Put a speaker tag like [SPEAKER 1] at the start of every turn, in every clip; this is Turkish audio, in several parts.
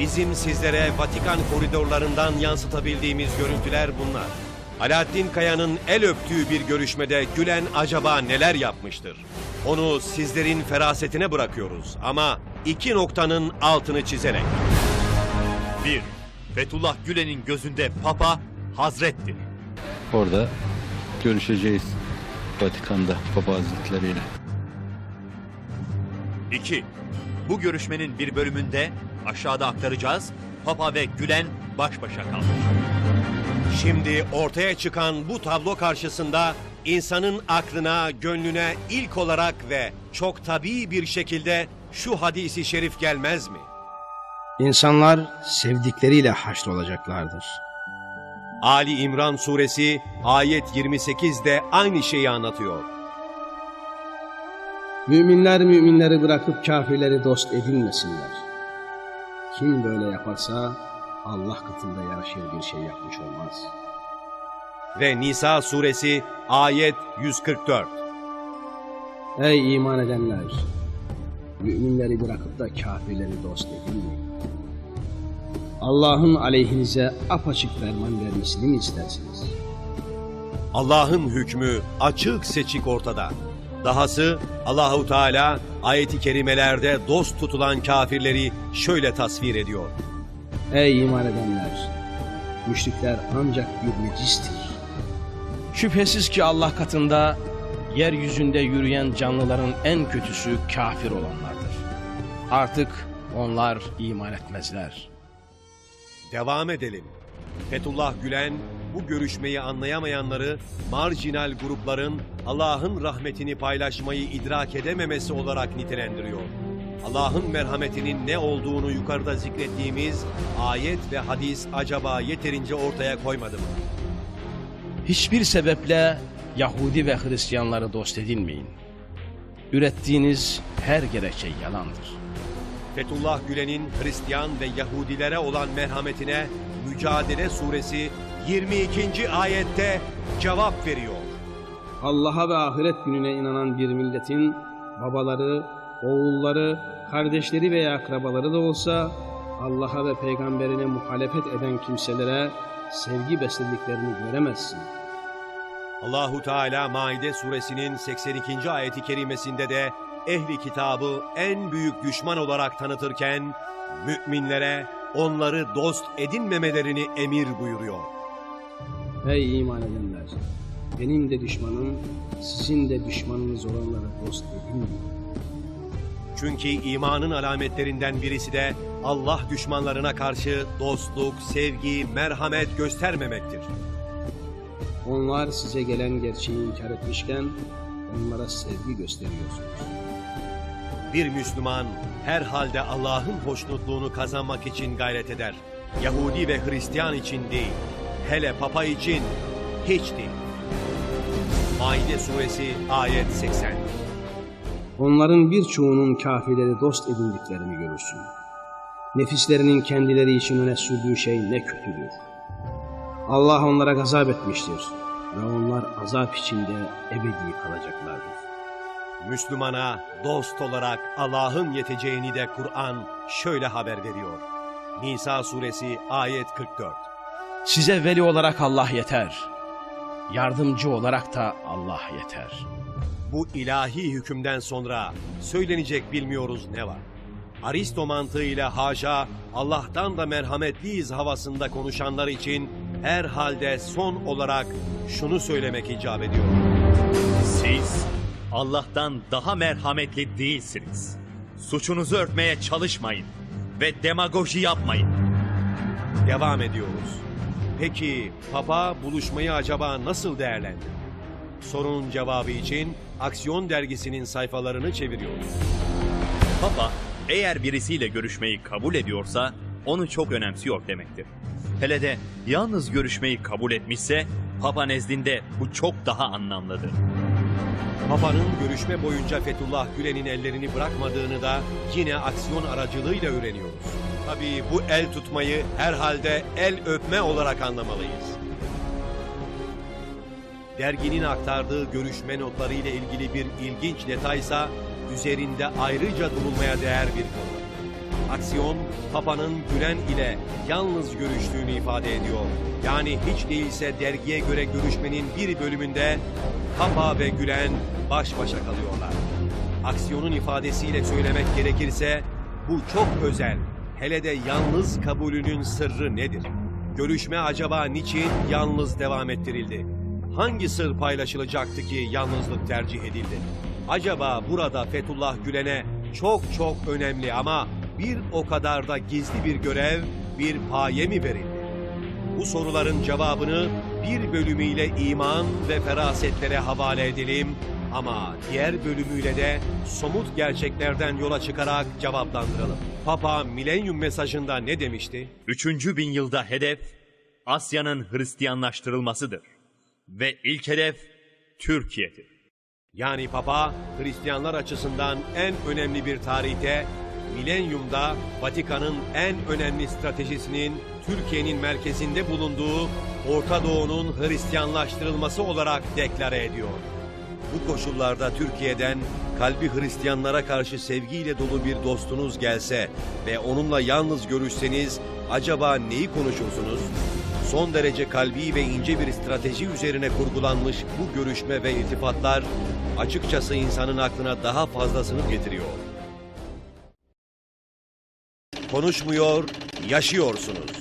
[SPEAKER 1] Bizim sizlere Vatikan koridorlarından yansıtabildiğimiz görüntüler bunlar. Alaaddin Kaya'nın el öptüğü bir görüşmede Gülen acaba neler yapmıştır? Onu sizlerin ferasetine bırakıyoruz ama iki noktanın altını çizerek.
[SPEAKER 2] 1. Fethullah Gülen'in gözünde Papa Hazrettir.
[SPEAKER 3] Orada görüşeceğiz Vatikan'da Papa Hazretleriyle.
[SPEAKER 2] 2. Bu görüşmenin bir bölümünde aşağıda aktaracağız. Papa ve Gülen baş başa kaldı.
[SPEAKER 1] Şimdi ortaya çıkan bu tablo karşısında insanın aklına, gönlüne ilk olarak ve çok tabii bir şekilde şu hadisi şerif gelmez mi?
[SPEAKER 4] İnsanlar sevdikleriyle haşrolacaklardır.
[SPEAKER 1] Ali İmran suresi ayet 28'de aynı şeyi anlatıyor.
[SPEAKER 4] Müminler müminleri bırakıp kafirleri dost edinmesinler. Kim böyle yaparsa Allah katında yaraşır bir şey yapmış olmaz.
[SPEAKER 1] Ve Nisa suresi ayet 144.
[SPEAKER 4] Ey iman edenler! Müminleri bırakıp da kafirleri dost edinmeyin. Allah'ın aleyhinize apaçık ferman vermesini mi istersiniz?
[SPEAKER 1] Allah'ın hükmü açık seçik ortada. Dahası Allahu Teala ayeti kerimelerde dost tutulan kafirleri şöyle tasvir ediyor.
[SPEAKER 4] Ey iman edenler! Müşrikler ancak bir necistir. Şüphesiz ki Allah katında yeryüzünde yürüyen canlıların en kötüsü kafir olanlardır. Artık onlar iman etmezler.
[SPEAKER 1] Devam edelim. Fethullah Gülen bu görüşmeyi anlayamayanları marjinal grupların Allah'ın rahmetini paylaşmayı idrak edememesi olarak nitelendiriyor. Allah'ın merhametinin ne olduğunu yukarıda zikrettiğimiz ayet ve hadis acaba yeterince ortaya koymadı mı?
[SPEAKER 4] Hiçbir sebeple Yahudi ve Hristiyanları dost edinmeyin. Ürettiğiniz her gerekçe yalandır.
[SPEAKER 1] Fethullah Gülen'in Hristiyan ve Yahudilere olan merhametine Mücadele Suresi 22. ayette cevap veriyor.
[SPEAKER 4] Allah'a ve ahiret gününe inanan bir milletin babaları, oğulları, kardeşleri veya akrabaları da olsa Allah'a ve peygamberine muhalefet eden kimselere sevgi beslediklerini göremezsin.
[SPEAKER 1] Allahu Teala Maide suresinin 82. ayeti kerimesinde de ehli kitabı en büyük düşman olarak tanıtırken müminlere onları dost edinmemelerini emir buyuruyor.
[SPEAKER 4] Ey iman edenler! Benim de düşmanım, sizin de düşmanınız olanlara dost edinmeyin.
[SPEAKER 1] Çünkü imanın alametlerinden birisi de Allah düşmanlarına karşı dostluk, sevgi, merhamet göstermemektir.
[SPEAKER 4] Onlar size gelen gerçeği inkar etmişken onlara sevgi gösteriyorsunuz.
[SPEAKER 1] Bir Müslüman herhalde Allah'ın hoşnutluğunu kazanmak için gayret eder. Yahudi ve Hristiyan için değil, hele Papa için hiç değil. Maide suresi ayet 80.
[SPEAKER 4] Onların birçoğunun kafirleri dost edindiklerini görürsün. Nefislerinin kendileri için öne sürdüğü şey ne kötüdür. Allah onlara gazap etmiştir ve onlar azap içinde ebedi kalacaklardır.
[SPEAKER 1] Müslümana dost olarak Allah'ın yeteceğini de Kur'an şöyle haber veriyor. Nisa suresi ayet 44.
[SPEAKER 4] Size veli olarak Allah yeter. Yardımcı olarak da Allah yeter.
[SPEAKER 1] Bu ilahi hükümden sonra söylenecek bilmiyoruz ne var. Aristo mantığıyla haşa Allah'tan da merhametliyiz havasında konuşanlar için herhalde son olarak şunu söylemek icap ediyor.
[SPEAKER 2] Siz Allah'tan daha merhametli değilsiniz. Suçunuzu örtmeye çalışmayın ve demagoji yapmayın.
[SPEAKER 1] Devam ediyoruz. Peki Papa buluşmayı acaba nasıl değerlendirdi? Sorunun cevabı için Aksiyon dergisinin sayfalarını çeviriyoruz.
[SPEAKER 2] Papa eğer birisiyle görüşmeyi kabul ediyorsa onu çok önemsiyor demektir. Hele de yalnız görüşmeyi kabul etmişse Papa nezdinde bu çok daha anlamlıdır.
[SPEAKER 1] Papa'nın görüşme boyunca Fethullah Gülen'in ellerini bırakmadığını da yine aksiyon aracılığıyla öğreniyoruz. Tabii bu el tutmayı herhalde el öpme olarak anlamalıyız. Derginin aktardığı görüşme notları ile ilgili bir ilginç detaysa üzerinde ayrıca durulmaya değer bir konu. Aksiyon, Papa'nın Gülen ile yalnız görüştüğünü ifade ediyor. Yani hiç değilse dergiye göre görüşmenin bir bölümünde Papa ve Gülen baş başa kalıyorlar. Aksiyonun ifadesiyle söylemek gerekirse bu çok özel. Hele de yalnız kabulünün sırrı nedir? Görüşme acaba niçin yalnız devam ettirildi? Hangi sır paylaşılacaktı ki yalnızlık tercih edildi? Acaba burada Fethullah Gülen'e çok çok önemli ama bir o kadar da gizli bir görev, bir paye mi verildi? Bu soruların cevabını bir bölümüyle iman ve ferasetlere havale edelim ama diğer bölümüyle de somut gerçeklerden yola çıkarak cevaplandıralım. Papa milenyum mesajında ne demişti?
[SPEAKER 2] Üçüncü bin yılda hedef Asya'nın Hristiyanlaştırılmasıdır. Ve ilk hedef Türkiye'dir.
[SPEAKER 1] Yani Papa Hristiyanlar açısından en önemli bir tarihte milenyumda Vatikan'ın en önemli stratejisinin Türkiye'nin merkezinde bulunduğu Orta Doğu'nun Hristiyanlaştırılması olarak deklare ediyor. Bu koşullarda Türkiye'den kalbi Hristiyanlara karşı sevgiyle dolu bir dostunuz gelse ve onunla yalnız görüşseniz acaba neyi konuşursunuz? Son derece kalbi ve ince bir strateji üzerine kurgulanmış bu görüşme ve iltifatlar açıkçası insanın aklına daha fazlasını getiriyor. Konuşmuyor, yaşıyorsunuz.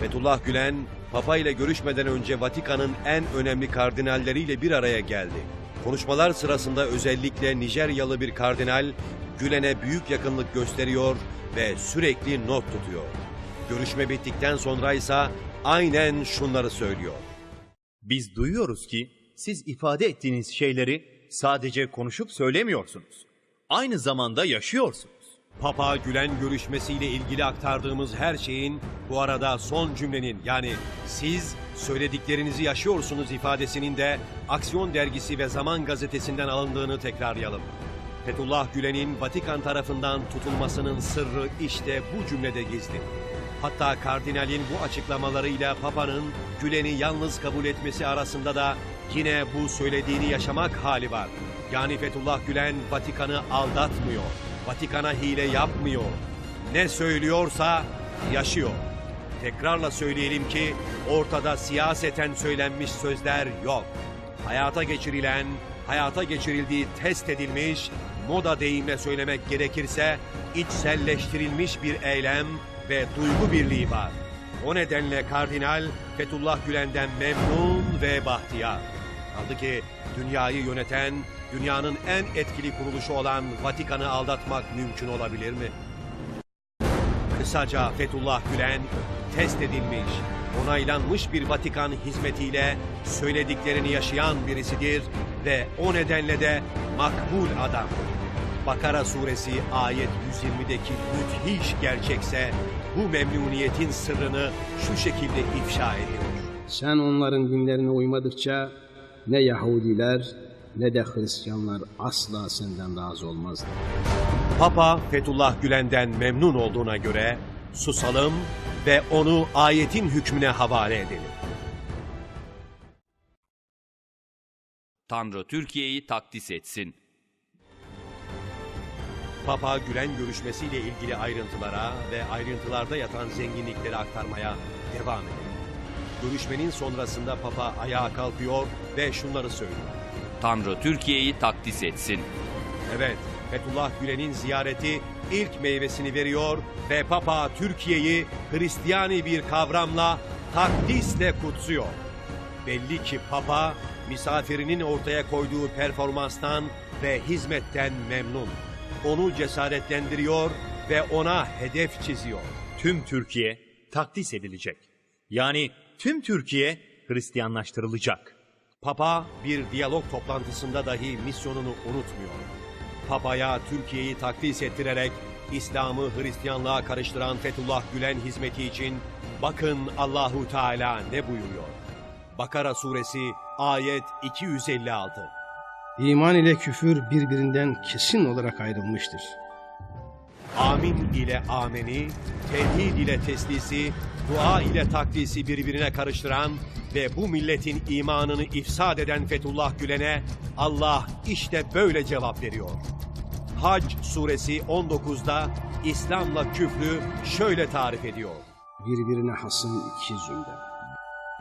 [SPEAKER 1] Fethullah Gülen, Papa ile görüşmeden önce Vatikan'ın en önemli kardinalleriyle bir araya geldi. Konuşmalar sırasında özellikle Nijeryalı bir kardinal Gülen'e büyük yakınlık gösteriyor ve sürekli not tutuyor. Görüşme bittikten sonra ise aynen şunları söylüyor.
[SPEAKER 2] Biz duyuyoruz ki siz ifade ettiğiniz şeyleri sadece konuşup söylemiyorsunuz. Aynı zamanda yaşıyorsunuz.
[SPEAKER 1] Papa Gülen görüşmesiyle ilgili aktardığımız her şeyin bu arada son cümlenin yani siz söylediklerinizi yaşıyorsunuz ifadesinin de Aksiyon Dergisi ve Zaman Gazetesi'nden alındığını tekrarlayalım. Fethullah Gülen'in Vatikan tarafından tutulmasının sırrı işte bu cümlede gizli. Hatta kardinalin bu açıklamalarıyla Papa'nın Gülen'i yalnız kabul etmesi arasında da yine bu söylediğini yaşamak hali var. Yani Fethullah Gülen Vatikan'ı aldatmıyor. Vatikan'a hile yapmıyor. Ne söylüyorsa yaşıyor. Tekrarla söyleyelim ki ortada siyaseten söylenmiş sözler yok. Hayata geçirilen, hayata geçirildiği test edilmiş, moda deyimle söylemek gerekirse içselleştirilmiş bir eylem ve duygu birliği var. O nedenle kardinal Fethullah Gülen'den memnun ve bahtiyar. Kaldı ki dünyayı yöneten, dünyanın en etkili kuruluşu olan Vatikan'ı aldatmak mümkün olabilir mi? Kısaca Fethullah Gülen test edilmiş, onaylanmış bir Vatikan hizmetiyle söylediklerini yaşayan birisidir ve o nedenle de makbul adam. Bakara suresi ayet 120'deki müthiş gerçekse bu memnuniyetin sırrını şu şekilde ifşa ediyor.
[SPEAKER 4] Sen onların dinlerine uymadıkça ne Yahudiler ne de Hristiyanlar asla senden razı olmazlar.
[SPEAKER 1] Papa Fethullah Gülen'den memnun olduğuna göre susalım ve onu ayetin hükmüne havale edelim.
[SPEAKER 5] Tanrı Türkiye'yi takdis etsin.
[SPEAKER 1] Papa Gülen görüşmesiyle ilgili ayrıntılara ve ayrıntılarda yatan zenginlikleri aktarmaya devam ediyor. Görüşmenin sonrasında Papa ayağa kalkıyor ve şunları söylüyor.
[SPEAKER 5] Tanrı Türkiye'yi takdis etsin.
[SPEAKER 1] Evet, Fethullah Gülen'in ziyareti ilk meyvesini veriyor ve Papa Türkiye'yi Hristiyani bir kavramla takdisle kutsuyor. Belli ki Papa misafirinin ortaya koyduğu performanstan ve hizmetten memnun. Onu cesaretlendiriyor ve ona hedef çiziyor.
[SPEAKER 2] Tüm Türkiye takdis edilecek. Yani tüm Türkiye Hristiyanlaştırılacak.
[SPEAKER 1] Papa bir diyalog toplantısında dahi misyonunu unutmuyor. Papa'ya Türkiye'yi takdis ettirerek İslam'ı Hristiyanlığa karıştıran Fethullah Gülen hizmeti için bakın Allahu Teala ne buyuruyor. Bakara suresi ayet 256.
[SPEAKER 4] İman ile küfür birbirinden kesin olarak ayrılmıştır.
[SPEAKER 1] Amin ile ameni, tevhid ile teslisi, dua ile takdisi birbirine karıştıran ve bu milletin imanını ifsad eden Fethullah Gülen'e Allah işte böyle cevap veriyor. Hac suresi 19'da İslam'la küfrü şöyle tarif ediyor.
[SPEAKER 4] Birbirine hasım iki zümre.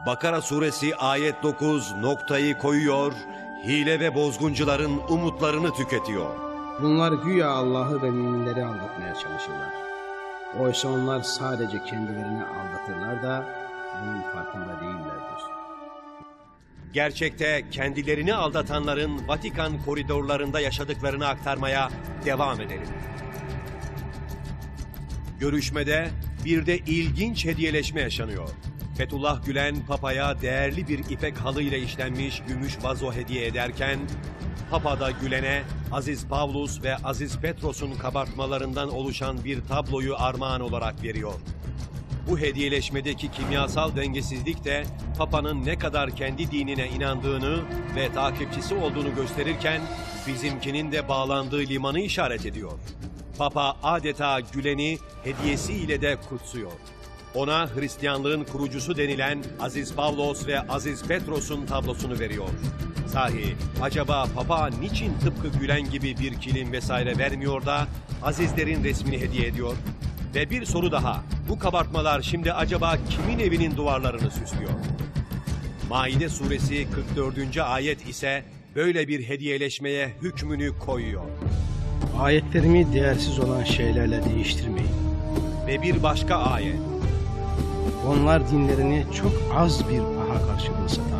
[SPEAKER 1] Bakara suresi ayet 9 noktayı koyuyor, hile ve bozguncuların umutlarını tüketiyor.
[SPEAKER 4] Bunlar güya Allah'ı ve müminleri aldatmaya çalışırlar. Oysa onlar sadece kendilerini aldatırlar da bunun farkında değillerdir.
[SPEAKER 1] Gerçekte kendilerini aldatanların Vatikan koridorlarında yaşadıklarını aktarmaya devam edelim. Görüşmede bir de ilginç hediyeleşme yaşanıyor. Fethullah Gülen Papa'ya değerli bir ipek halıyla işlenmiş gümüş vazo hediye ederken Papa da Gülen'e Aziz Pavlus ve Aziz Petros'un kabartmalarından oluşan bir tabloyu armağan olarak veriyor. Bu hediyeleşmedeki kimyasal dengesizlik de Papa'nın ne kadar kendi dinine inandığını ve takipçisi olduğunu gösterirken bizimkinin de bağlandığı limanı işaret ediyor. Papa adeta Gülen'i hediyesiyle de kutsuyor. Ona Hristiyanlığın kurucusu denilen Aziz Pavlos ve Aziz Petros'un tablosunu veriyor. Sahi acaba Papa niçin tıpkı Gülen gibi bir kilim vesaire vermiyor da Azizlerin resmini hediye ediyor? Ve bir soru daha. Bu kabartmalar şimdi acaba kimin evinin duvarlarını süslüyor? Maide suresi 44. ayet ise böyle bir hediyeleşmeye hükmünü koyuyor.
[SPEAKER 4] Ayetlerimi değersiz olan şeylerle değiştirmeyin.
[SPEAKER 1] Ve bir başka ayet.
[SPEAKER 4] Onlar dinlerini çok az bir paha karşılığı satarlar.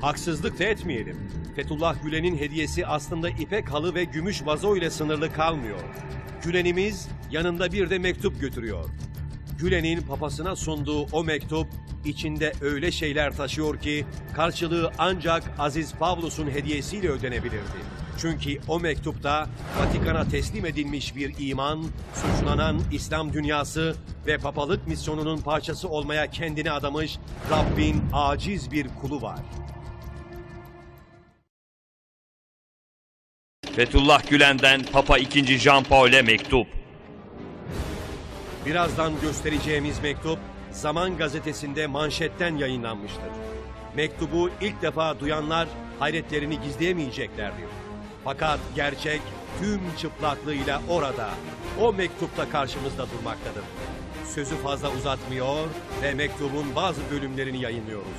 [SPEAKER 1] Haksızlık da etmeyelim. Fethullah Gülen'in hediyesi aslında ipek halı ve gümüş vazo ile sınırlı kalmıyor. Gülen'imiz yanında bir de mektup götürüyor. Gülen'in papasına sunduğu o mektup içinde öyle şeyler taşıyor ki karşılığı ancak Aziz Pavlus'un hediyesiyle ödenebilirdi. Çünkü o mektupta Vatikan'a teslim edilmiş bir iman, suçlanan İslam dünyası ve papalık misyonunun parçası olmaya kendini adamış Rabbin aciz bir kulu var.
[SPEAKER 5] Fethullah Gülen'den Papa II. Jean Paul'e mektup.
[SPEAKER 1] Birazdan göstereceğimiz mektup Zaman gazetesinde manşetten yayınlanmıştır. Mektubu ilk defa duyanlar hayretlerini gizleyemeyeceklerdir. Fakat gerçek tüm çıplaklığıyla orada, o mektupta karşımızda durmaktadır. Sözü fazla uzatmıyor ve mektubun bazı bölümlerini yayınlıyoruz.